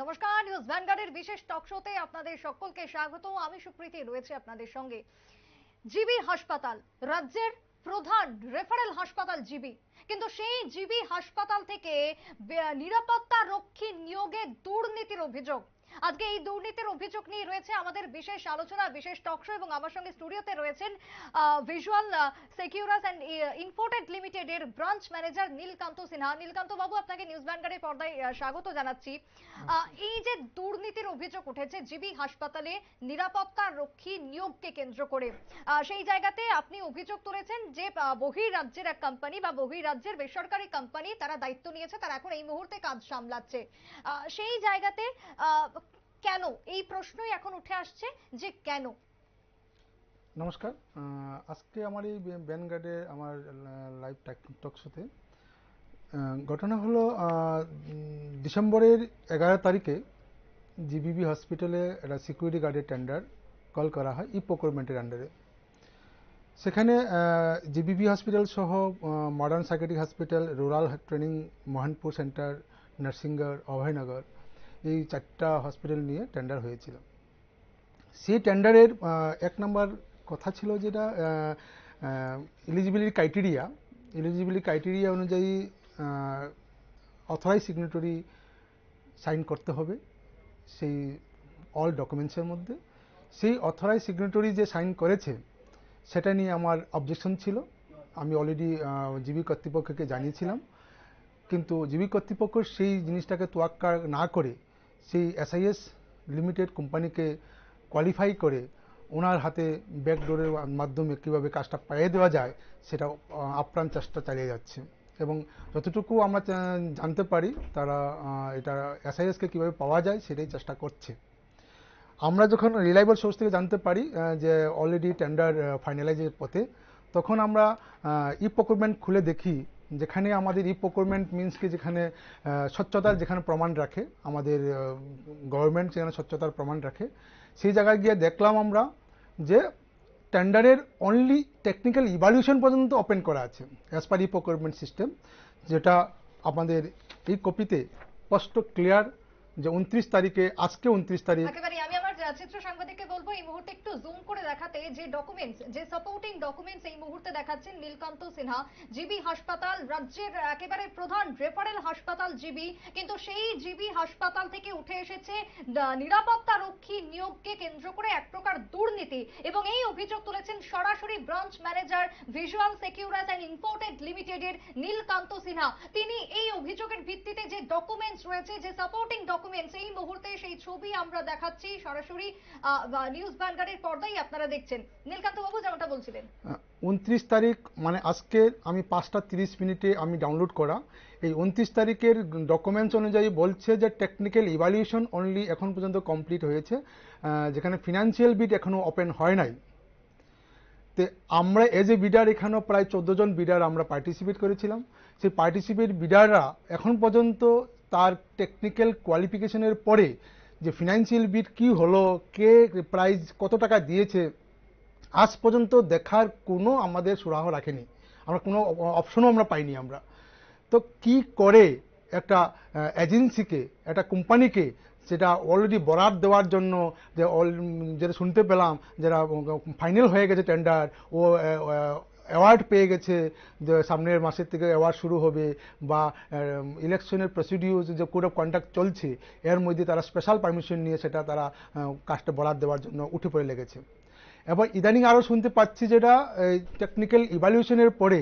নমস্কার, নিউজ ভ্যানগার্ডের বিশেষ টক শোতে আপনাদের সকলকে স্বাগত। আমি সুপ্রীতি, রয়েছে আপনাদের সঙ্গে। জিবি হাসপাতাল, রাজ্যের প্রধান রেফারেল হাসপাতাল জিবি। কিন্তু সেই জিবি হাসপাতাল থেকে নিরাপত্তা রক্ষী নিয়োগে দুর্নীতির অভিযোগ। আজকে এই দুর্নীতির অভিযোগ নিয়ে রয়েছে আমাদের বিশেষ আলোচনা বিশেষ টক শো এবং আমার সঙ্গে স্টুডিওতে রয়েছেন ভিজুয়াল সেকিউরাস অ্যান্ড ইনফোটেড লিমিটেডের ব্রাঞ্চ ম্যানেজার নীলকান্ত সিনহা। নীলকান্ত বাবু আপনাকে নিউজ ভ্যানগার্ডের পর্দায় স্বাগত জানাচ্ছি। এই যে দুর্নীতির অভিযোগ উঠেছে জিবি হাসপাতালে নিরাপত্তা রক্ষী নিয়োগকে কেন্দ্র করে আহ, সেই জায়গাতে আপনি অভিযোগ তুলেছেন যে বহিরাজ্যের এক কোম্পানি বা বহিরাজ্যের বেসরকারি কোম্পানি তারা দায়িত্ব নিয়েছে তারা এখন এই মুহূর্তে কাজ সামলাচ্ছে। আহ, সেই জায়গাতে আহ, কেন? এই প্রশ্নই এখন উঠে আসছে যে কেন? নমস্কার। আজকে আমার এই ব্যানগার্ডে আমার লাইভ টক শোতে ঘটনা হলো ডিসেম্বরের এগারো তারিখে জিবিবি হসপিটালে একটা সিকিউরিটি গার্ডের টেন্ডার কল করা হয় ই প্রকুরমেন্টের আন্ডারে সেখানে জিবিবি হসপিটাল সহ modern psychiatric hospital rural training Mohanpur centre Narsingarh Abhoynagar এই চারটা হসপিটাল নিয়ে টেন্ডার হয়েছিল। সেই টেন্ডারের এক নম্বর কথা ছিল যেটা এলিজিবিলিটি ক্রাইটেরিয়া এলিজিবিলিটি ক্রাইটেরিয়া অনুযায়ী অথরাইজ সিগনেটরি সাইন করতে হবে সেই অল ডকুমেন্টসের মধ্যে। সেই অথরাইজ সিগনেটরি যে সাইন করেছে, সেটা নিয়ে আমার অবজেকশন ছিল। আমি অলরেডি জিবি কর্তৃপক্ষকে জানিয়েছিলাম। কিন্তু জিবি কর্তৃপক্ষ সেই জিনিসটাকে তোয়াক্কা না করে সেই এসআইএস লিমিটেড কোম্পানিকে কোয়ালিফাই করে ওনার হাতে ব্যাকডোরের মাধ্যমে কীভাবে কাজটা পাইয়ে দেওয়া যায়, সেটা আপ্রাণ চেষ্টা চালিয়ে যাচ্ছে। এবং যতটুকু আমরা জানতে পারি, তারা এটা এসআইএসকে কীভাবে পাওয়া যায়, সেটাই চেষ্টা করছে। আমরা যখন রিলায়েবল সোর্স থেকে জানতে পারি যে অলরেডি টেন্ডার ফাইনালাইজের পথে, তখন আমরা ই প্রকুরমেন্ট খুলে দেখি যেখানে আমাদের ই প্রকুরমেন্ট মিনস কি, যেখানে স্বচ্ছতার যেখানে প্রমাণ রাখে, আমাদের গভর্নমেন্ট যেখানে স্বচ্ছতার প্রমাণ রাখে, সেই জায়গায় গিয়ে দেখলাম আমরা যে টেন্ডারের অনলি টেকনিক্যাল ইভ্যালুয়েশন পর্যন্ত ওপেন করা আছে as per e procurement system যেটা আমাদের এই কপিতে স্পষ্ট ক্লিয়ার যে উনত্রিশ তারিখে, আজকে উনত্রিশ তারিখ একেবারে আমি আমার আহ, চিত্র সাংবাদিককে বলব, এই মুহূর্তে একটু জুম করে দেখাতে যে ডকুমেন্টস যে সাপোর্টিং ডকুমেন্টস এই মুহূর্তে দেখাচ্ছেন নীলকান্ত সিনহা জিবি হাসপাতাল, রাজ্যের একেবারে প্রধান রেফারেল হাসপাতাল জিবি কিন্তু সেই জিবি হাসপাতাল থেকে উঠে এসেছে নিরাপত্তা রক্ষী নিয়োগকে কেন্দ্র করে এক প্রকার দুর্নীতি এবং এই অভিযোগ তুলেছেন সরাসরি branch manager visual Securus and imported লিমিটেডের নীলকান্ত সিনহা। তিনি এই অভিযোগের ভিত্তিতে যে ডকুমেন্টস রয়েছে, যে সাপোর্টিং ডকুমেন্টস এই মুহূর্তে সেই ছবি আমরা দেখাচ্ছি সরাসরি নিউজ ভ্যানগার্ডের পর্দায় আপনারা দেখছেন। নীলকান্ত বাবু যেমনটা বলছিলেন। উনত্রিশ তারিখ মানে আজকে আমি পাঁচটা তিরিশ মিনিটে আমি ডাউনলোড করা। এই উনত্রিশ তারিখের ডকুমেন্টস অনুযায়ী বলছে যে টেকনিক্যাল ইভ্যালুয়েশন অনলি এখন পর্যন্ত কমপ্লিট হয়েছে। যেখানে ফিনান্সিয়াল বিট এখনও ওপেন হয় নাই। তে আমরা এজ এ বিডার এখানেও প্রায় চোদ্দ জন বিডার আমরা পার্টিসিপেট করেছিলাম। সেই পার্টিসিপেট বিডাররা এখন পর্যন্ত তার টেকনিক্যাল কোয়ালিফিকেশনের পরে যে ফিনান্সিয়াল বিট কি হলো, কে প্রাইজ কত টাকা দিয়েছে, আজ পর্যন্ত দেখার কোনো আমাদের সুরাহ রাখেনি। আমরা কোনো অপশনও আমরা পাইনি আমরা। তো কি করে একটা এজেন্সিকে একটা কোম্পানিকে সেটা অলরেডি বরাদ দেওয়ার জন্য যে যেটা শুনতে পেলাম, যারা ফাইনাল হয়ে গেছে টেন্ডার ও অ্যাওয়ার্ড পেয়ে গেছে সামনের মাসের থেকে অ্যাওয়ার্ড শুরু হবে বা ইলেকশনের প্রসিডিউর যে কোড অফ কন্ডাক্ট চলছে, এর মধ্যে তারা স্পেশাল পারমিশন নিয়ে সেটা তারা কাজটা বরাদ দেওয়ার জন্য উঠে পড়ে লেগেছে। এবার ইদানিং আরও শুনতে পাচ্ছি যেটা টেকনিক্যাল ইভ্যালুয়েশনের পরে,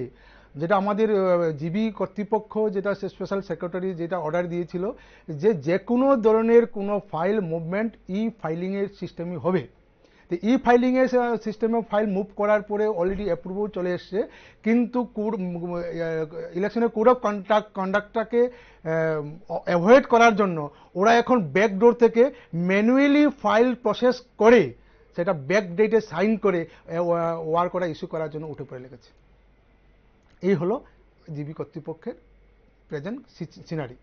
যেটা আমাদের জিবি কর্তৃপক্ষ, যেটা স্পেশাল সেক্রেটারি যেটা অর্ডার দিয়েছিল, যে যে কোনো ধরনের কোনো ফাইল মুভমেন্ট ই ফাইলিংয়ের সিস্টেমই হবে। তো ই ফাইলিংয়ের সিস্টেমে ফাইল মুভ করার পরে অলরেডি অ্যাপ্রুভও চলে এসছে। কিন্তু ইলেকশনের কোড অফ কন্ডাক্ট কন্ডাক্টটাকে অ্যাভয়েড করার জন্য ওরা এখন ব্যাকডোর থেকে ম্যানুয়ালি ফাইল প্রসেস করে সেটা ব্যাক ডেটে সাইন করে ওয়ার করা ইস্যু করার জন্য উঠে পড়ে লেগেছে। এই হলো জিবি কর্তৃপক্ষের প্রেজেন্ট সিনারি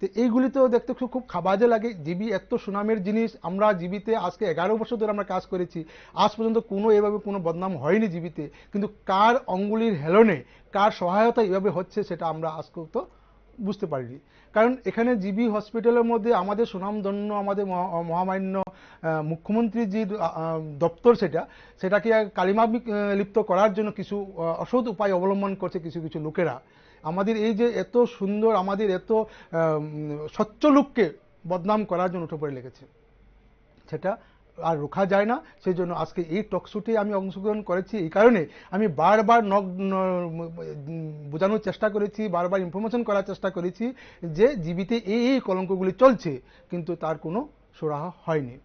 তো এইগুলি তো দেখতে খুব খুব খাবাজে লাগে। জিবি এত সুনামের জিনিস। আমরা জিবিতে আজকে এগারো বছর ধরে আমরা কাজ করেছি। আজ পর্যন্ত কোনো এভাবে কোনো বদনাম হয়নি জিবিতে। কিন্তু কার অঙ্গুলির হেলনে, কার সহায়তা এভাবে হচ্ছে সেটা আমরা আজ তো বুঝতে পারিনি। কারণ এখানে জিবি হসপিটালের মধ্যে আমাদের সুনামধন্য, আমাদের মহা- মহামান্য মুখ্যমন্ত্রীজির দপ্তর সেটা, সেটাকে কালিমা লিপ্ত করার জন্য কিছু অসৎ উপায় অবলম্বন করছে কিছু কিছু লোকেরা। আমাদের এই যে এত সুন্দর, আমাদের এত স্বচ্ছ লোককে বদনাম করার জন্য উঠে পড়ে লেগেছে। সেটা আর রোখা যায় না। সেই জন্য আজকে এই টকশুটে আমি অংশগ্রহণ করেছি। এই কারণে আমি বারবার নক, ন- বোঝানোর চেষ্টা করেছি, বারবার ইনফরমেশন করার চেষ্টা করেছি যে জীবিতে এই এই কলঙ্কগুলি চলছে, কিন্তু তার কোনো সুরাহা হয়নি।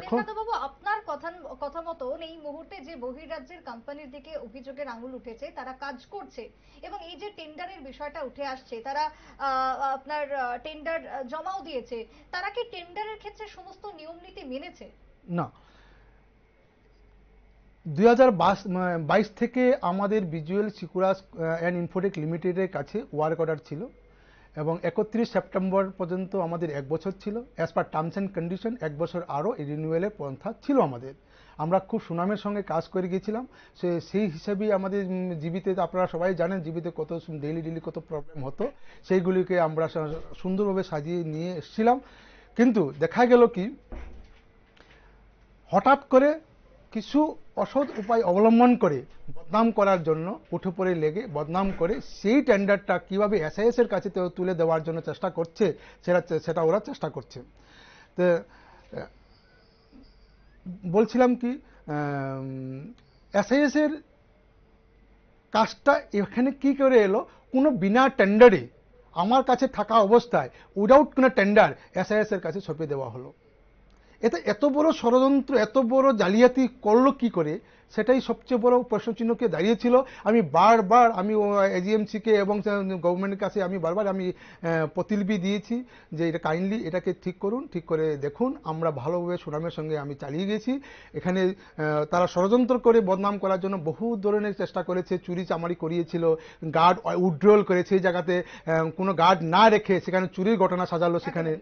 এখন বাবু আপনার কথা কথা মতন এই মুহূর্তে যে বহির্রাজ্যের কোম্পানির দিকে অভিযোগের আঙুল উঠেছে তারা কাজ করছে এবং এই যে টেন্ডারের বিষয়টা উঠে আসছে তারা আপনার টেন্ডার জমাও দিয়েছে তারা কি টেন্ডারের ক্ষেত্রে সমস্ত নিয়ম নীতি মেনেছে? না। দুই বাইশ থেকে আমাদের ভিজুয়াল সিকুরাস অ্যান্ড ইনফোটেক লিমিটেডের কাছে ওয়ার্ক অর্ডার ছিল। এবং একত্রিশ সেপ্টেম্বর পর্যন্ত আমাদের এক বছর ছিল। As per terms and condition এক বছর আরও রিনিউয়ালের পন্থা ছিল আমাদের। আমরা খুব সুনামের সঙ্গে কাজ করে গিয়েছিলাম সে, সেই হিসেবেই আমাদের জীবিতে আপনারা সবাই জানেন, জীবিতে কত ডেইলি ডেইলি কত প্রবলেম হতো। সেইগুলিকে আমরা সুন্দরভাবে সাজিয়ে নিয়ে এসেছিলাম। কিন্তু দেখা গেল কি, হঠাৎ করে কিছু অসৎ উপায় অবলম্বন করে বদনাম করার জন্য উঠে পড়ে লেগে বদনাম করে সেই টেন্ডারটা কীভাবে এসআইএস এর কাছে তুলে দেওয়ার জন্য চেষ্টা করছে, সেটা সেটা ওরা চেষ্টা করছে। তো বলছিলাম কি এসআইএস এর কাজটা এখানে কি করে এলো? কোনো বিনা টেন্ডারে আমার কাছে থাকা অবস্থায় উইদাউট কোনো টেন্ডার এসআইএস এর কাছে সঁপে দেওয়া হলো। এতে এত বড় ষড়যন্ত্র, এত বড় জালিয়াতি করল কি করে? সেটাই সবচেয়ে বড় প্রশ্নচিহ্নকে দাঁড়িয়েছিল। আমি বারবার আমি এজিএমসিকে এবং গভর্নমেন্টের কাছে আমি বারবার আমি প্রতিলিপি দিয়েছি যে এটা কাইন্ডলি এটাকে ঠিক করুন, ঠিক করে দেখুন। আমরা ভালোভাবে সুনামের সঙ্গে আমি চালিয়ে গেছি। এখানে তারা ষড়যন্ত্র করে বদনাম করার জন্য বহু ধরনের চেষ্টা করেছে, চুরি চামারি করিয়েছিল গার্ড উইথড্রল করেছে এই জায়গাতে। কোনো গার্ড না রেখে সেখানে চুরির ঘটনা সাজালো সেখানে।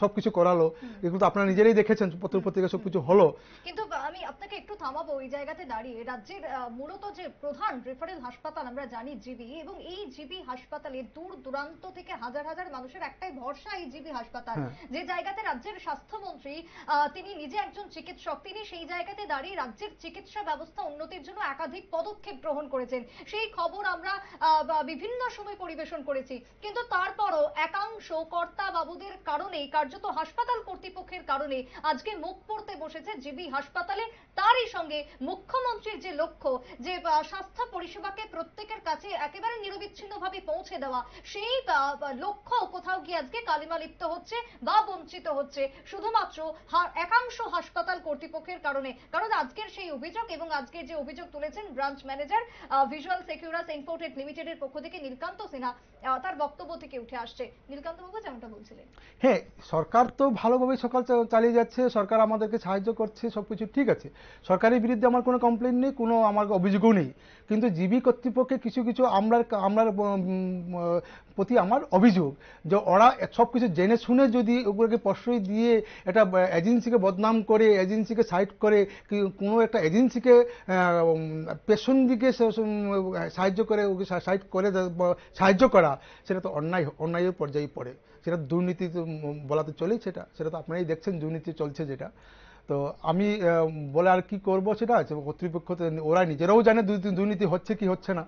সবকিছু করালো। এগুলো তো আপনারা নিজেরাই দেখেছেন পত্র পত্রিকা সবকিছু হলো। কিন্তু আমি আপনাকে একটু থামাবো এই জায়গাতে দাঁড়িয়ে। রাজ্যের মূলত যে প্রধান রেফারেল হাসপাতাল আমরা জানি জিবি এবং এই জিবি হাসপাতালে দূর দূরান্ত থেকে হাজার হাজার মানুষের একটাই ভরসা এই জিবি হাসপাতাল। হ্যাঁ। যে জায়গাতে রাজ্যের স্বাস্থ্যমন্ত্রী তিনি নিজে একজন চিকিৎসক তিনি সেই জায়গাতে দাঁড়িয়ে রাজ্যের চিকিৎসা ব্যবস্থা উন্নতির জন্য একাধিক পদক্ষেপ গ্রহণ করেছেন। সেই খবর আমরা বিভিন্ন সময় পরিবেশন করেছি। কিন্তু তারপরও একাংশ কর্তা বাবুদের কারণেই কার্যত হাসপাতাল কর্তৃপক্ষের কারণে আজকে মুখ পড়তে বসেছে জিবি হাসপাতালে। তারই সঙ্গে মুখ্যমন্ত্রীর যে লক্ষ্য, যে স্বাস্থ্য পরিষেবাকে প্রত্যেকের কাছে একেবারে নিরবিচ্ছিন্নভাবে পৌঁছে দেওয়া, সেই লক্ষ্য কোথাও গিয়ে আজকে কালিমা লিপ্ত হচ্ছে বা বঞ্চিত হচ্ছে। শুধুমাত্র একাংশ হাসপাতাল কর্তৃপক্ষের কারণে। কারণ আজকের সেই অভিযোগ এবং আজকের যে অভিযোগ তুলেছেন branch manager visual Securus imported লিমিটেডের পক্ষ থেকে নীলকান্ত সিনহা তার বক্তব্য থেকে উঠে আসছে। নীলকান্ত বাবু যেমনটা বলছিলেন। হ্যাঁ সরকার তো ভালোভাবে সকাল চালিয়ে যাচ্ছে, সরকার আমাদেরকে সাহায্য করছে সব কিছু ঠিক আছে। সরকারের বিরুদ্ধে আমার কোনো কমপ্লেন নেই, কোনো আমার অভিযোগও নেই। কিন্তু জিবি কর্তৃপক্ষে কিছু কিছু আমরা আমরা প্রতি আমার অভিযোগ যে ওরা সব কিছু জেনে শুনে যদি ওগুলোকে প্রশ্রয় দিয়ে একটা এজেন্সিকে বদনাম করে এজেন্সিকে সাইড করে কোনো একটা এজেন্সিকে পেছন দিকে সাহায্য করে, ওকে সাইড করে সাহায্য করা, সেটা তো অন্যায়, অন্যায়ের পর্যায়ে পড়ে। সেটা দুর্নীতি তো বলা তো চলেই সেটা। সেটা তো আপনারাই দেখছেন, দুর্নীতি চলছে যেটা। তো আমি বলে আর কি করব সেটা কর্তৃপক্ষ তো ওরা নিজেরাও জানে দুর্নীতি- হচ্ছে কি হচ্ছে না।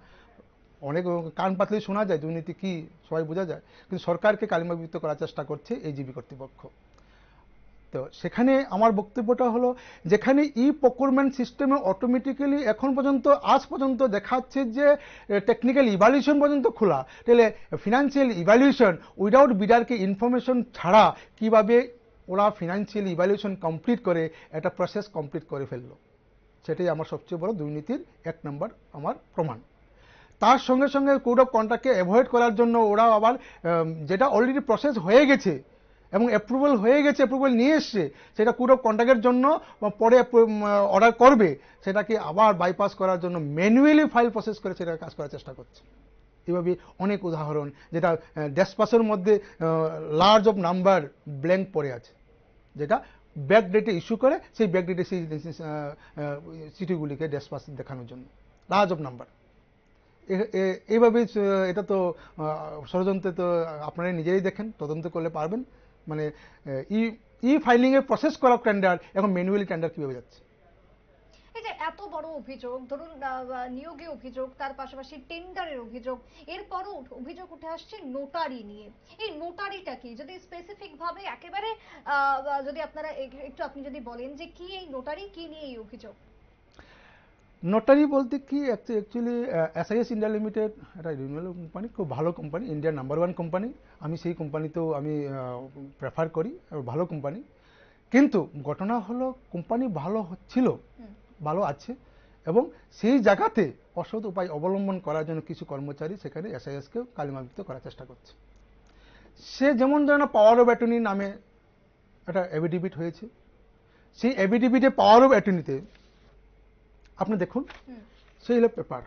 অনেক কান পাতলে শোনা যায় দুর্নীতি কি, সবাই বোঝা যায়। কিন্তু সরকারকে কালিমাবৃত্ত করার চেষ্টা করছে এই জিবি কর্তৃপক্ষ। তো সেখানে আমার বক্তব্যটা হলো, যেখানে ই প্রকুরমেন্ট সিস্টেমে অটোমেটিক্যালি এখন পর্যন্ত, আজ পর্যন্ত দেখাচ্ছে যে টেকনিক্যাল ইভ্যালুয়েশন পর্যন্ত খোলা। তাহলে ফিনান্সিয়াল ইভ্যালুয়েশন উইদাউট বিডারকে ইনফরমেশন ছাড়া কীভাবে ওরা ফিনান্সিয়াল ইভ্যালুয়েশন কমপ্লিট করে, একটা প্রসেস কমপ্লিট করে ফেলল। সেটাই আমার সবচেয়ে বড় দুর্নীতির এক নম্বর আমার প্রমাণ। তার সঙ্গে সঙ্গে কোড অফ কন্ট্রাক্টকে অ্যাভয়েড করার জন্য ওরা আবার যেটা অলরেডি প্রসেস হয়ে গেছে এবং অ্যাপ্রুভাল হয়ে গেছে অ্যাপ্রুভাল নিয়ে এসছে, সেটা কোড অফ কন্ট্রাক্টের জন্য পরে অর্ডার করবে, সেটাকে আবার বাইপাস করার জন্য ম্যানুয়ালি ফাইল প্রসেস করে সেটা কাজ করার চেষ্টা করছে। এভাবে অনেক উদাহরণ, যেটা ডেসপাসের মধ্যে লার্জ অফ নাম্বার ব্ল্যাঙ্ক পড়ে আছে, যেটা ব্যাক ডেটে ইস্যু করে, সেই ব্যাক ডেটে সেই সিটিগুলিকে ডেসপাস দেখানোর জন্য। লার্জ অফ নাম্বার এইভাবে এটা তো ষড়যন্ত্রে তো আপনারা নিজেরাই দেখেন, তদন্ত করলে পারবেন। মানে ই ই ফাইলিং এর প্রসেস করা টেন্ডার এখন ম্যানুয়ালি টেন্ডার কীভাবে যাচ্ছে? এই যে এত বড় অভিযোগ, ধরুন নিয়োগে অভিযোগ, তার পাশাপাশি টেন্ডারের অভিযোগ, এরপরও অভিযোগ উঠে আসছে নোটারি নিয়ে। এই নোটারিটা কি? যদি স্পেসিফিক ভাবে একেবারে যদি আপনারা একটু আপনি যদি বলেন যে কি এই নোটারি কি নিয়ে এই অভিযোগ? নোটারি বলতে কি অ্যাকচুয়ালি এসআইএস ইন্ডিয়া লিমিটেড একটা রিনিউয়াল কোম্পানি খুব ভালো কোম্পানি ইন্ডিয়ার নাম্বার ওয়ান কোম্পানি আমি সেই কোম্পানিতেও আমি প্রেফার করি ভালো কোম্পানি কিন্তু ঘটনা হলো কোম্পানি ভালো ছিল ভালো আছে এবং সেই জায়গাতে অসৎ উপায় অবলম্বন করার জন্য কিছু কর্মচারী সেখানে এসআইএসকে কালিমাভিত করার চেষ্টা করছে। সে যেমন যেন পাওয়ার অফ অ্যাটর্নি নামে একটা এভিডিবিট হয়েছে। সেই এভিডিবিটে পাওয়ার অফ অ্যাটর্নিতে আপনি দেখুন। সেই হলো পেপার।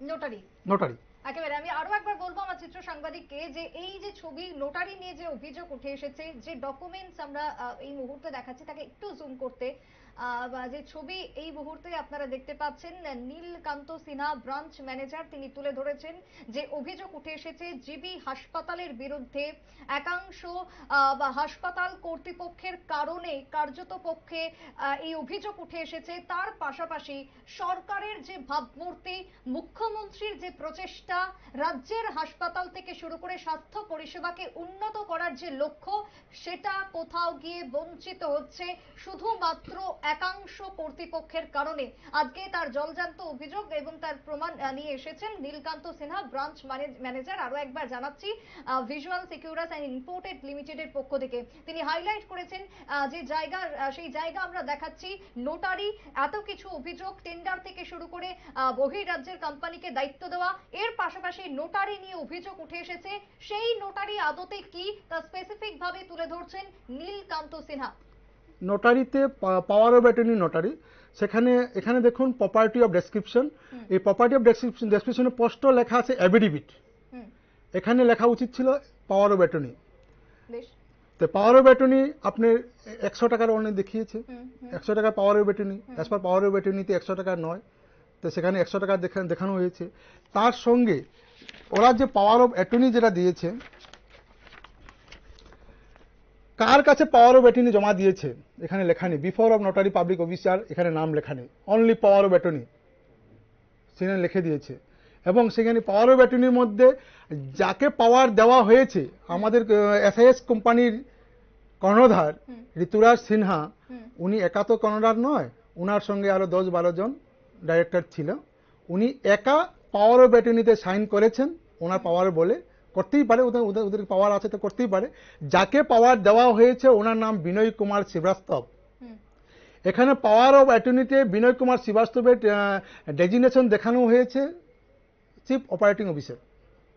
নোটারি। নোটারি। একেবারে আমি আরও একবার বলব আমার চিত্র সাংবাদিককে যে এই যে ছবি নোটারি নিয়ে যে অভিযোগ উঠে এসেছে যে ডকুমেন্টস আমরা এই মুহূর্তে দেখাচ্ছি তাকে একটু জুম করতে যে ছবি এই মুহূর্তে আপনারা দেখতে পাচ্ছেন, নীলকান্ত সিনহা, ব্রাঞ্চ ম্যানেজার, তিনি তুলে ধরেছেন যে অভিযোগ উঠে এসেছে জিবি হাসপাতালের বিরুদ্ধে। একাংশ বা হাসপাতাল কর্তৃপক্ষের কারণে কার্যত পক্ষে এই অভিযোগ উঠে এসেছে। তার পাশাপাশি সরকারের যে ভাবমূর্তি, মুখ্যমন্ত্রীর যে প্রচেষ্টা, রাজ্যের হাসপাতাল থেকে শুরু করে স্বাস্থ্য পরিষেবাকে উন্নত করার যে লক্ষ্য, সেটা কোথাও গিয়ে বঞ্চিত হচ্ছে। শুধুমাত্র একাংশ কর্তৃপক্ষের কারণে আজকে তার জলজান্ত অভিযোগ এবং তার প্রমাণ নিয়ে এসেছেন নীলকান্ত সিনহা, ব্রাঞ্চ ম্যানেজার। আরও একবার জানাচ্ছি ভিজুয়াল সিকিউরাস অ্যান্ড ইম্পোর্টেড লিমিটেডের পক্ষ থেকে। তিনি হাইলাইট করেছেন যে জায়গা সেই জায়গা আমরা দেখাচ্ছি নোটারি এত কিছু অভিযোগ টেন্ডার থেকে শুরু করে বহিরাজ্যের কোম্পানিকে দায়িত্ব দেওয়া, এর পাশাপাশি নোটারি নিয়ে অভিযোগ উঠে এসেছে, সেই নোটারি আদতে কি তা স্পেসিফিক ভাবে তুলে ধরছেন নীলকান্ত সিনহা। নোটারিতে পাওয়ার অফ অ্যাটর্নি নোটারি সেখানে এখানে দেখুন প্রপার্টি অফ ডেসক্রিপশন এই প্রপার্টি অফ ডেসক্রিপশন ডেসক্রিপশনে স্পষ্ট লেখা আছে হুম। এখানে লেখা উচিত ছিল পাওয়ার অফ অ্যাটর্নি তো পাওয়ার অফ অ্যাটর্নি আপনি একশো টাকার অনেক দেখিয়েছে। একশো টাকার power of attorney as per power of অ্যাটর্নিতে একশো টাকা নয়। তো সেখানে একশো টাকা দেখানো হয়েছে। তার সঙ্গে ওরা যে পাওয়ার অফ অ্যাটর্নি যেটা দিয়েছে কার কাছে পাওয়ার অফ অ্যাটর্নি জমা দিয়েছে? এখানে লেখা নেই। Before of notary public officer এখানে নাম লেখা নেই। অনলি পাওয়ার অফ অ্যাটর্নি সেখানে লিখে দিয়েছে। এবং সেখানে পাওয়ার অফ অ্যাটর্নির মধ্যে যাকে পাওয়ার দেওয়া হয়েছে আমাদের এসআইএস কোম্পানির কর্ণধার ঋতুরাজ সিনহা উনি একা তো কর্ণধার নয় উনার সঙ্গে আরও দশ বারো জন ডাইরেক্টর ছিল। উনি একা পাওয়ার অফ অ্যাটর্নিতে সাইন করেছেন ওনার পাওয়ার বলে করতেই পারে ওদের ওদের ওদের পাওয়ার আছে তো করতেই পারে। যাকে পাওয়ার দেওয়া হয়েছে ওনার নাম বিনয় কুমার শ্রীবাস্তব। এখানে পাওয়ার অফ অ্যাটর্নিতে বিনয় কুমার শ্রীবাস্তবের ডেজিনেশন দেখানো হয়েছে চিফ অপারেটিং অফিসার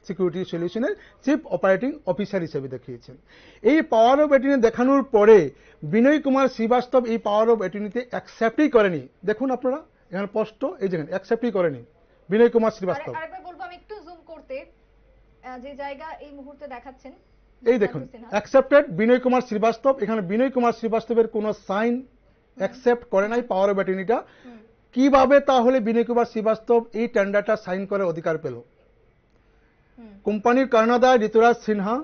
সিকিউরিটি সলিউশনের চিফ অপারেটিং অফিসার হিসেবে দেখিয়েছেন। এই পাওয়ার অফ অ্যাটর্নি দেখানোর পরে বিনয় কুমার শ্রীবাস্তব এই পাওয়ার অফ অ্যাটর্নিতে অ্যাকসেপ্টই করেনি। দেখুন আপনারা এখানে স্পষ্ট এই যেখানে অ্যাকসেপ্টই করেনি বিনয় কুমার শ্রীবাস্তব আরে- আরেকবার বলব আমি একটু জুম করতে আহ, যে জায়গা এই মুহূর্তে দেখাচ্ছেন এই দেখুন অ্যাকসেপ্টেড বিনয় কুমার শ্রীবাস্তব। এখানে বিনয় কুমার শ্রীবাস্তবের কোনো সাইন অ্যাকসেপ্ট করে নাই পাওয়ার অফ অ্যাটর্নিটা কীভাবে তাহলে বিনয় কুমার শ্রীবাস্তব এই টেন্ডারটা সাইন করার অধিকার পেল? কোম্পানির কর্ণধার ঋতুরাজ সিনহা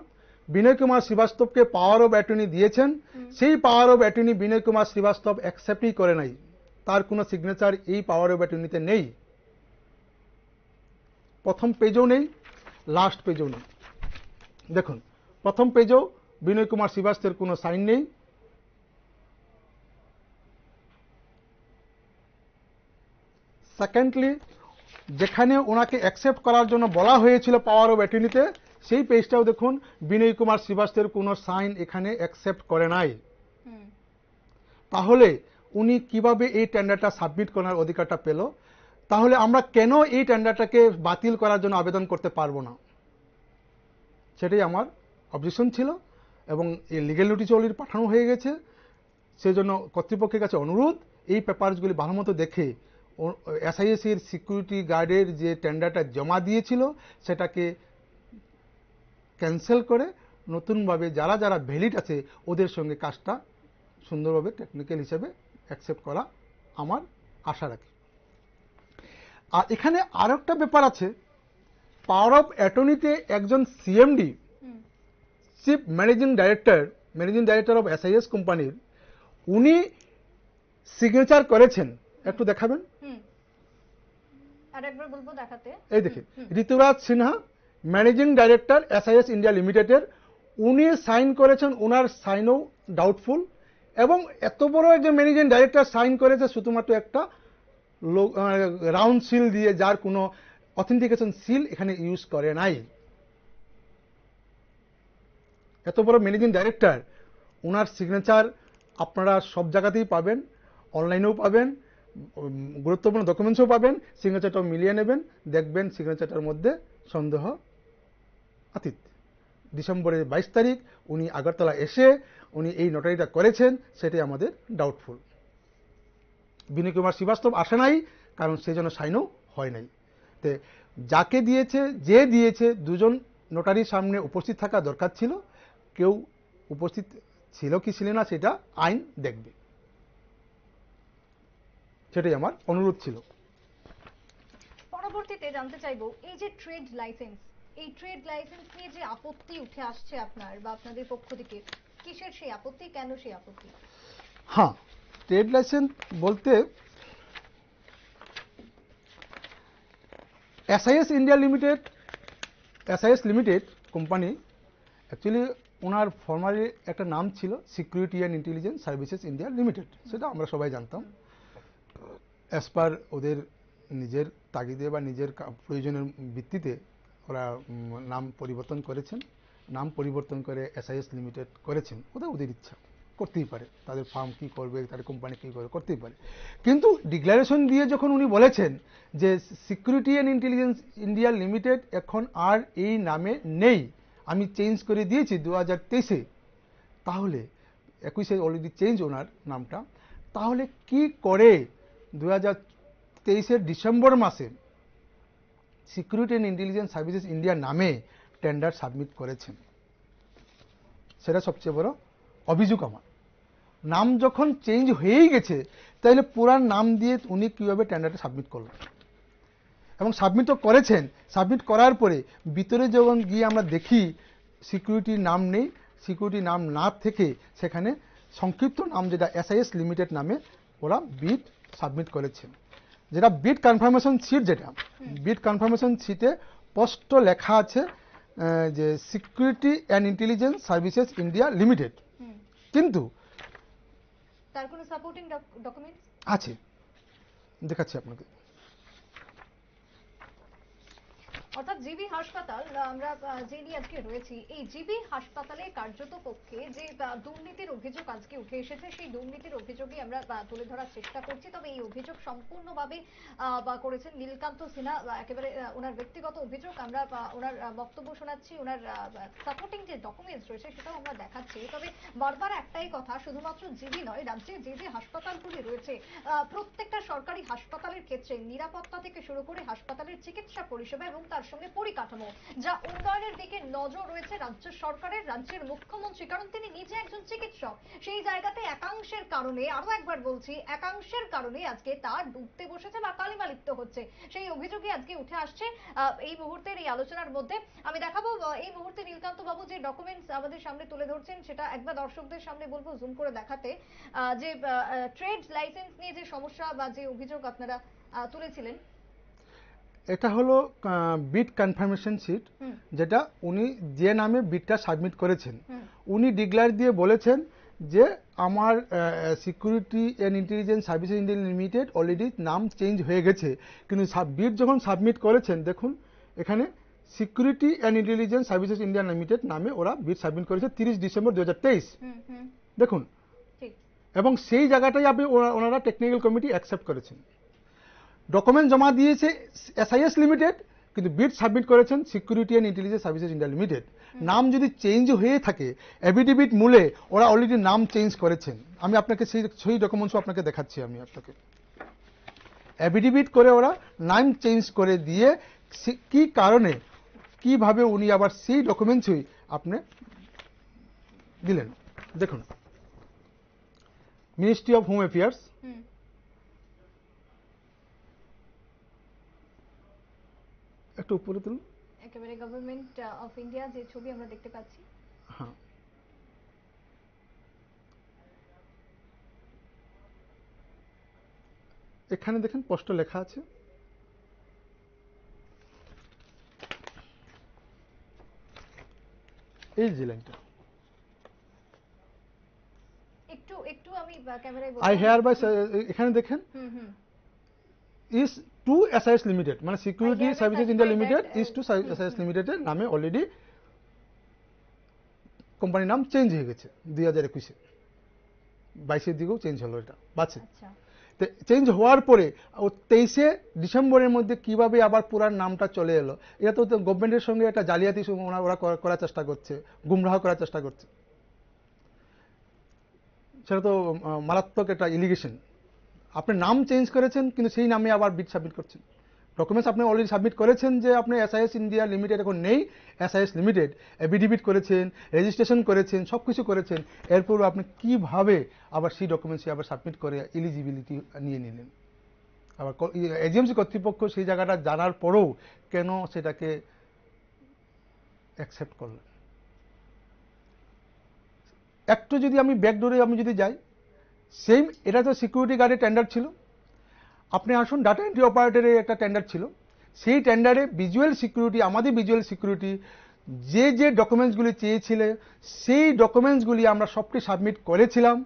বিনয় কুমার শ্রীবাস্তবকে পাওয়ার অফ অ্যাটর্নি দিয়েছেন। সেই power of attorney Binay Kumar Srivastava অ্যাকসেপ্টই করে নাই। তার কোনো সিগনেচার এই পাওয়ার অফ অ্যাটর্নিতে নেই। প্রথম পেজও নেই। লাস্ট পেজও নেই। দেখুন প্রথম পেজও বিনয় কুমার শ্রীবাস্তবের কোনো সাইন নেই। সেকেন্ডলি যেখানে ওনাকে অ্যাকসেপ্ট করার জন্য বলা হয়েছিল পাওয়ার অফ অ্যাটর্নিতে সেই পেজটাও দেখুন বিনয় কুমার শ্রীবাস্তবের কোনো সাইন এখানে অ্যাকসেপ্ট করে নাই। তাহলে উনি কীভাবে এই টেন্ডারটা সাবমিট করার অধিকারটা পেল? তাহলে আমরা কেন এই টেন্ডারটাকে বাতিল করার জন্য আবেদন করতে পারব না? সেটাই আমার অবজেকশন ছিল এবং এই লিগেল নোটিশ অলরেডি পাঠানো হয়ে গেছে। সেজন্য কর্তৃপক্ষের কাছে অনুরোধ, এই পেপারসগুলি ভালো মতো দেখে এসআইএসির সিকিউরিটি গার্ডের যে টেন্ডারটা জমা দিয়েছিল, সেটাকে ক্যান্সেল করে নতুনভাবে যারা যারা ভ্যালিড আছে, ওদের সঙ্গে কাজটা সুন্দরভাবে টেকনিক্যাল হিসেবে অ্যাকসেপ্ট করা আমার আশা রাখি। আর এখানে আরও একটা ব্যাপার আছে। পাওয়ার অফ অ্যাটর্নিতে একজন CMD chief managing director managing director of SIS কোম্পানির উনি সিগনেচার করেছেন। একটু দেখাবেন? হুম। বলব দেখাতে। এই দেখি Rituraj Sinha managing director SIS India লিমিটেডের উনি সাইন করেছেন ওনার সাইনও ডাউটফুল এবং এত বড় একজন ম্যানেজিং ডাইরেক্টর সাইন করেছে শুধুমাত্র একটা রাউন্ড সিল দিয়ে যার কোনো অথেন্টিকেশন সিল এখানে ইউজ করে নাই। এত বড় ম্যানেজিং ডাইরেক্টর ওনার সিগনেচার আপনারা সব জায়গাতেই পাবেন অনলাইনেও পাবেন গুরুত্বপূর্ণ ডকুমেন্টসও পাবেন সিগনেচারটাও মিলিয়ে নেবেন, দেখবেন সিগনেচারটার মধ্যে সন্দেহ আতীত। ডিসেম্বরের বাইশ তারিখ, উনি আগরতলা এসে উনি এই নোটারিটা করেছেন, সেটাই আমাদের ডাউটফুল বিনয় কুমার শ্রীবাস্তব আসে নাই কারণ সেই জন্য সাইনও হয় নাই। তে যাকে দিয়েছে যে দিয়েছে দুজন নোটারির সামনে উপস্থিত থাকা দরকার ছিল। কেউ উপস্থিত ছিল কি ছিল না সেটা আইন দেখবে। সেটাই আমার অনুরোধ ছিল। পরবর্তীতে জানতে চাইব এই যে ট্রেড লাইসেন্স এই ট্রেড লাইসেন্স নিয়ে যে আপত্তি উঠে আসছে আপনার বা আপনাদের পক্ষ থেকে কিসের সেই আপত্তি কেন সেই আপত্তি? হ্যাঁ ট্রেড লাইসেন্স বলতে SIS India limited SIS limited company actually ওনার ফর্মালি একটা নাম ছিল security and intelligence services India limited সেটা আমরা সবাই জানতাম। অ্যাজ পার ওদের নিজের তাগিদে বা নিজের প্রয়োজনের ভিত্তিতে ওরা নাম পরিবর্তন করেছেন। নাম পরিবর্তন করে এসআইএস লিমিটেড করেছেন ওদের ওদের ইচ্ছা। করতেই পারে। তাদের ফার্ম কি করবে, তাদের কোম্পানি কি করবে, করতেই পারে। কিন্তু ডিক্লারেশন দিয়ে যখন উনি বলেছেন যে security and intelligence India limited এখন আর এই নামে নেই, আমি চেঞ্জ করে দিয়েছি দু হাজার তেইশে, তাহলে, একুশে অলরেডি চেঞ্জ ওনার নামটা, তাহলে কি করে দু হাজার তেইশের ডিসেম্বর মাসে security and intelligence services India নামে টেন্ডার সাবমিট করেছেন? সেটা সবচেয়ে বড় অভিযোগ আমার। নাম যখন চেঞ্জ হয়েই গেছে তাহলে পুরান নাম দিয়ে উনি কীভাবে টেন্ডারটা সাবমিট করলেন? এবং সাবমিটও করেছেন। সাবমিট করার পরে ভিতরে যখন গিয়ে আমরা দেখি সিকিউরিটির নাম নেই সিকিউরিটি নাম না থেকে সেখানে সংক্ষিপ্ত নাম যেটা এসআইএস লিমিটেড নামে ওরা বিড সাবমিট করেছেন যেটা বিট কনফার্মেশন সিট যেটা বিট কনফার্মেশন সিটে স্পষ্ট লেখা আছে যে security and intelligence services India limited কিন্তু তার কোনো সাপোর্টিং ডকুমেন্টস আছে। দেখাচ্ছি আপনাকে। অর্থাৎ জিবি হাসপাতাল আমরা যে নিয়ে আজকে রয়েছি, এই জিবি হাসপাতালে কার্যত পক্ষে যে দুর্নীতির অভিযোগ আজকে উঠে এসেছে, সেই দুর্নীতির অভিযোগই আমরা তুলে ধরার চেষ্টা করছি। তবে এই অভিযোগ সম্পূর্ণভাবে করেছেন নীলকান্ত সিনহা একেবারে ওনার ব্যক্তিগত অভিযোগ। আমরা ওনার বক্তব্য শোনাচ্ছি, ওনার সাপোর্টিং যে ডকুমেন্টস রয়েছে, সেটাও আমরা দেখাচ্ছি। তবে বারবার একটাই কথা, শুধুমাত্র জিবি নয়, রাজ্যে যে যে হাসপাতালগুলি রয়েছে প্রত্যেকটা সরকারি হাসপাতালের ক্ষেত্রে নিরাপত্তা থেকে শুরু করে হাসপাতালের চিকিৎসা পরিষেবা এবং তার সঙ্গে পরিকাঠামো, যা উন্নয়নের দিকে নজর রয়েছে রাজ্য সরকারের, রাজ্যের মুখ্যমন্ত্রী, কারণ তিনি নিজে একজন চিকিৎসক। সেই জায়গাতে একাংশের কারণে আরও একবার বলছি, একাংশের কারণে আজকে তা ডুবতে বসেছে বা কালিমা লিপ্ত হচ্ছে। সেই অভিযোগে আজকে উঠে আসছে এই মুহূর্তের এই আলোচনার মধ্যে। আমি দেখাবো এই মুহূর্তে নীলকান্ত বাবু যে ডকুমেন্টস আমাদের সামনে তুলে ধরছেন, সেটা একবার দর্শকদের সামনে বলব জুম করে দেখাতে। যে ট্রেড লাইসেন্স নিয়ে যে সমস্যা বা যে অভিযোগ আপনারা তুলেছিলেন এটা হলো বিট কনফার্মেশন সিট যেটা উনি যে নামে বিডটা সাবমিট করেছেন। উনি ডিক্লার দিয়ে বলেছেন যে আমার security and intelligence services India limited already নাম চেঞ্জ হয়ে গেছে। কিন্তু বিট যখন সাবমিট করেছেন দেখুন এখানে security and intelligence services India limited নামে ওরা বিট সাবমিট করেছে তিরিশ ডিসেম্বর দু দেখুন। এবং সেই জায়গাটাই আপনি ওনারা টেকনিক্যাল কমিটি অ্যাকসেপ্ট করেছেন। ডকুমেন্ট জমা দিয়েছে এসআইএস লিমিটেড কিন্তু বিড সাবমিট করেছেন security and intelligence services India limited নাম যদি চেঞ্জ হয়ে থাকে এভিডেভিট মূলে ওরা অলরেডি নাম চেঞ্জ করেছেন। আমি আপনাকে সেই সেই ডকুমেন্টসও আপনাকে দেখাচ্ছি আমি আপনাকে। এভিডেভিট করে ওরা নাম চেঞ্জ করে দিয়ে কি কারণে কীভাবে উনি আবার সেই ডকুমেন্টসই আপনি দিলেন। দেখুন মিনিস্ট্রি অফ হোম। অ্যাফেয়ার্স একটু উপরে তুলুন। একেবারে গভর্নমেন্ট অফ ইন্ডিয়া যে ছবি আমরা দেখতে পাচ্ছি। হ্যাঁ। এখানে দেখেন স্পষ্ট লেখা আছে। এই যে লাইনটা। একটু একটু আমি ক্যামেরায় আই হেয়ার বাই এখানে দেখেন। Hmm hmm. Is to SIS limited মানে security services India limited is to uh, SIS লিমিটেডের নামে অলরেডি কোম্পানির নাম চেঞ্জ হয়ে গেছে দুই হাজার একুশে। বাইশের দিকেও চেঞ্জ হলো এটা আচ্ছা। চেঞ্জ হওয়ার পরে ও তেইশে ডিসেম্বরের মধ্যে কীভাবে আবার পুরার নামটা চলে এলো? এটা তো গভর্নমেন্টের সঙ্গে একটা জালিয়াতি ওরা ওরা করার চেষ্টা করছে গুমরাহ করার চেষ্টা করছে। সেটা তো মারাত্মক একটা ইলিগেশন আপনি নাম চেঞ্জ করেছেন, কিন্তু সেই নামে আবার বিড সাবমিট করছেন। ডকুমেন্টস আপনি অলরেডি সাবমিট করেছেন যে আপনি এসআইএস ইন্ডিয়া লিমিটেড এখন নেই এসআইএস লিমিটেড এফিডেভিট করেছেন রেজিস্ট্রেশন করেছেন সব কিছু করেছেন। এরপর আপনি কীভাবে আবার সেই ডকুমেন্টসই আবার সাবমিট করে এলিজিবিলিটি নিয়ে নিলেন? আবার এজিএমসি কর্তৃপক্ষ সেই জায়গাটা জানার পরেও কেন সেটাকে অ্যাকসেপ্ট করলেন? একটু যদি আমি ব্যাকডোরে আমি যদি যাই সেম এটা তো সিকিউরিটি গার্ডের টেন্ডার ছিল। আপনি আসুন ডাটা এন্ট্রি অপারেটরের একটা টেন্ডার ছিল। সেই টেন্ডারে ভিজুয়াল সিকিউরিটি আমাদের ভিজুয়াল সিকিউরিটি যে যে ডকুমেন্টসগুলি চেয়েছিলে, সেই ডকুমেন্টসগুলি আমরা সবটি সাবমিট করেছিলাম।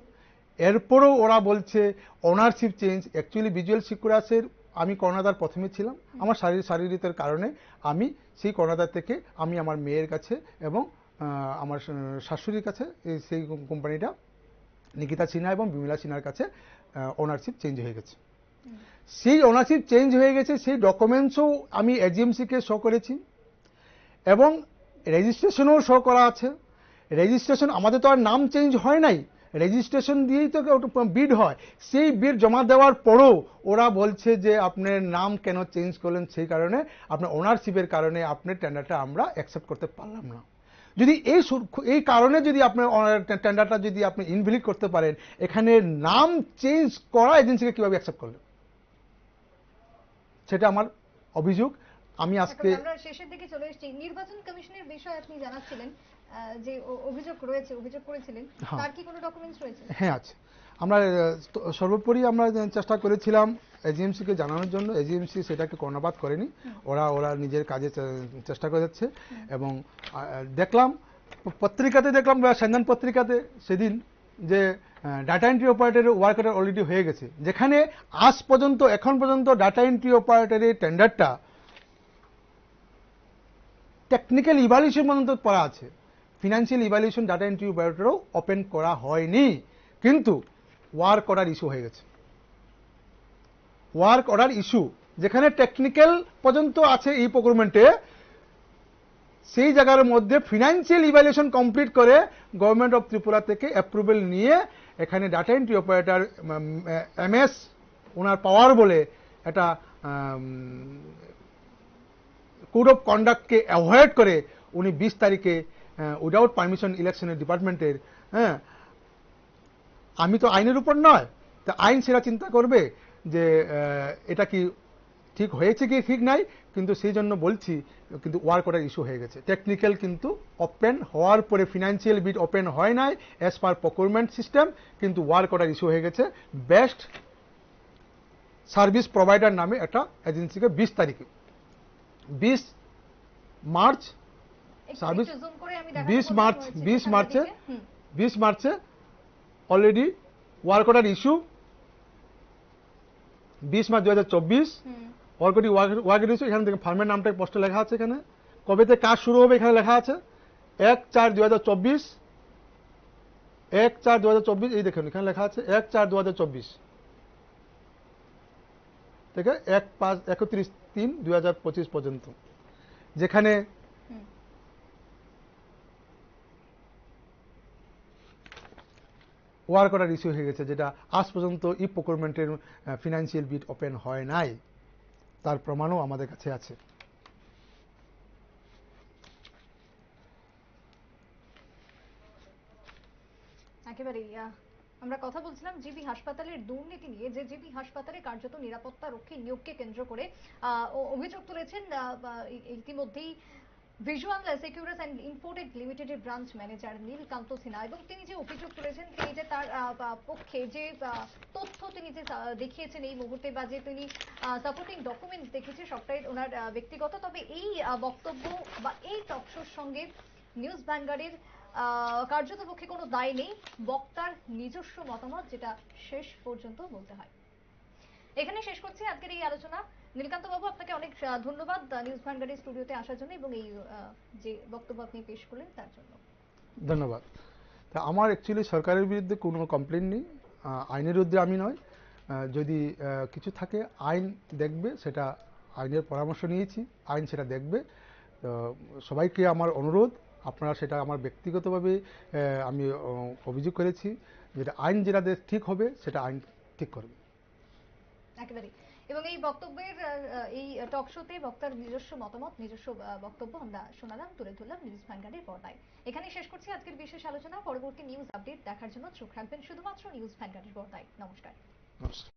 এরপরও ওরা বলছে ওনারশিপ চেঞ্জ অ্যাকচুয়ালি ভিজুয়াল সিকিউরাসের আমি কর্ণাদার প্রথমে ছিলাম। আমার শারীরিক শারীরিকের কারণে আমি সেই কর্ণাদার থেকে আমি আমার মেয়ের কাছে এবং আমার শাশুড়ির কাছে সেই কোম্পানিটা নিকিতা সিনহা এবং বিমলা সিনহার কাছে ওনারশিপ চেঞ্জ হয়ে গেছে। সেই ওনারশিপ চেঞ্জ হয়ে গেছে, সেই ডকুমেন্টসও আমি এজিএমসিকে শো করেছি এবং রেজিস্ট্রেশনও শো করা আছে। রেজিস্ট্রেশন আমাদের তো আর নাম চেঞ্জ হয় নাই। রেজিস্ট্রেশন দিয়েই তো বিড হয়। সেই বিড জমা দেওয়ার পরও ওরা বলছে যে, আপনার নাম কেন চেঞ্জ করলেন? সেই কারণে, আপনার ওনারশিপের কারণে আপনার টেন্ডারটা আমরা অ্যাকসেপ্ট করতে পারলাম না। যদি এই এই কারণে যদি আপনার টেন্ডারটা যদি আপনি ইনভ্যালিড করতে পারেন এখানে নাম চেঞ্জ করা এজেন্সিকে কীভাবে অ্যাকসেপ্ট করলেন? সেটা আমার অভিযোগ। আমি আজকে শেষের দিকে চলে এসেছি। নির্বাচন কমিশনের বিষয়ে আপনি জানাচ্ছিলেন যে অভিযোগ রয়েছে অভিযোগ করেছিলেন হ্যাঁ। তার কি কোনো ডকুমেন্টস রয়েছে? হ্যাঁ আছে। আমরা সর্বোপরি আমরা চেষ্টা করেছিলাম এজিএমসিকে জানানোর জন্য, এজিএমসি সেটাকে কর্ণপাত করেনি। ওরা ওরা নিজের কাজে চেষ্টা করে যাচ্ছে এবং দেখলাম, পত্রিকাতে দেখলাম বা সেন্দান পত্রিকাতে সেদিন যে ডাটা এন্ট্রি অপারেটরের ওয়ার্ক অলরেডি হয়ে গেছে। যেখানে আজ পর্যন্ত, এখন পর্যন্ত ডাটা এন্ট্রি অপারেটরের টেন্ডারটা টেকনিক্যাল ইভ্যালুয়েশন পর্যন্ত পড়া আছে। ফিনান্সিয়াল ইভ্যালুয়েশন ডাটা এন্ট্রি অপারেটরও ওপেন করা হয়নি। কিন্তু ওয়ার্ক অর্ডার ইস্যু হয়ে গেছে। ওয়ার্ক অর্ডার ইস্যু যেখানে টেকনিক্যাল পর্যন্ত আছে এই প্রকুরমেন্টে সেই জায়গার মধ্যে ফিনান্সিয়াল ইভ্যালুয়েশন কমপ্লিট করে গভর্নমেন্ট অফ ত্রিপুরা থেকে অ্যাপ্রুভেল নিয়ে এখানে ডাটা এন্ট্রি অপারেটর এমএস ওনার পাওয়ার বলে একটা কোড অফ কন্ডাক্টকে অ্যাভয়েড করে উনি বিশ তারিখে উইদাউট পারমিশন ইলেকশনের ডিপার্টমেন্টের হ্যাঁ আমি তো আইনের উপর নয়। তা আইন সেটা চিন্তা করবে যে এটা কি ঠিক হয়েছে কি ঠিক নাই? কিন্তু সেই জন্য বলছি কিন্তু ওয়ার্ক অর্ডার ইস্যু হয়ে গেছে। টেকনিক্যাল কিন্তু ওপেন হওয়ার পরে ফিনান্সিয়াল বিট ওপেন হয় নাই অ্যাজ পার প্রকুরমেন্ট সিস্টেম কিন্তু ওয়ার্ক অর্ডার ইস্যু হয়ে গেছে। বেস্ট সার্ভিস প্রোভাইডার নামে একটা এজেন্সিকে বিশ তারিখে বিশ মার্চ সার্ভিস- একটু zoom করে আমি দেখানোর 20 চেষ্টা মার্চ বিশ মার্চে বিশ মার্চে অলরেডি ওয়ার্ক অর্ডার ইস্যু বিশ মার্চ দু হাজার চব্বিশ ওয়ার্ক অর্ডার এখানে থেকে ফার্মের নামটা স্পষ্ট লেখা আছে এখানে। কবে থেকে কাজ শুরু হবে এখানে লেখা আছে? এক চার দু হাজার চব্বিশ এক চার দু হাজার চব্বিশ এই দেখুন এখানে লেখা আছে এক চার দু হাজার চব্বিশ। থেকে এক পাঁচ একত্রিশ তিন দুই হাজার পঁচিশ পর্যন্ত। যেখানে ওয়ার্ক অর্ডার ইস্যু হয়ে গেছে, যেটা আজ পর্যন্ত ই ফিনান্সিয়াল বিট ওপেন হয় নাই। তার প্রমাণও আমাদের কাছে আছে। একেবারেই আমরা কথা বলছিলাম জিবি হাসপাতালের দুর্নীতি নিয়ে, যে জিবি হাসপাতালে কার্যত নিরাপত্তা রক্ষী নিয়োগকে কেন্দ্র করে অভিযোগ তুলেছেন ইতিমধ্যেই ভিজুয়াল সিকিউরিটি অ্যান্ড ইম্পোর্টেড লিমিটেডের ব্রাঞ্চ ম্যানেজার নীলকান্ত সিনহা এবং তিনি যে অভিযোগ করেছেন তিনি যে তার পক্ষে যে তথ্য তিনি যে দেখিয়েছেন এই মুহূর্তে বা যে তিনি সাপোর্টিং ডকুমেন্টস দেখেছে সবটাই ওনার ব্যক্তিগত। তবে এই বক্তব্য বা এই টকশোর সঙ্গে নিউজ আহ, কার্যত পক্ষে কোনো দায় নেই। বক্তার নিজস্ব মতামত যেটা শেষ পর্যন্ত বলতে হয়। এখানে শেষ করছি আজকের এই আলোচনা। নীলকান্ত বাবু আপনাকে অনেক ধন্যবাদ নিউজ ভ্যানগার্ডের স্টুডিওতে আসার জন্য এবং এই যে বক্তব্য আপনি পেশ করলেন তার জন্য। ধন্যবাদ। তা আমার অ্যাকচুয়ালি সরকারের বিরুদ্ধে কোনো কমপ্লেন নেই আইনের বিরুদ্ধে আমি নয়। যদি কিছু থাকে, আইন দেখবে, সেটা আইনের পরামর্শ নিয়েছি, আইন সেটা দেখবে। সবাইকে আমার অনুরোধ, আপনারা সেটা আমার ব্যক্তিগতভাবে আমি অভিযোগ করেছি, যেটা আইন যেটা ঠিক হবে, সেটা আইন ঠিক করবে। একেবারেই। এবং এই বক্তব্যের এই টক শোতে বক্তার নিজস্ব মতামত, নিজস্ব বক্তব্য আমরা শোনালাম, তুলে ধরলাম নিউজ ভ্যানগার্ডের পর্দায়। এখানে শেষ করছি আজকের বিশেষ আলোচনা। পরবর্তী নিউজ আপডেট দেখার জন্য চোখ রাখবেন শুধুমাত্র নিউজ ভ্যানগার্ডের পর্দায়। নমস্কার। নমস্কার।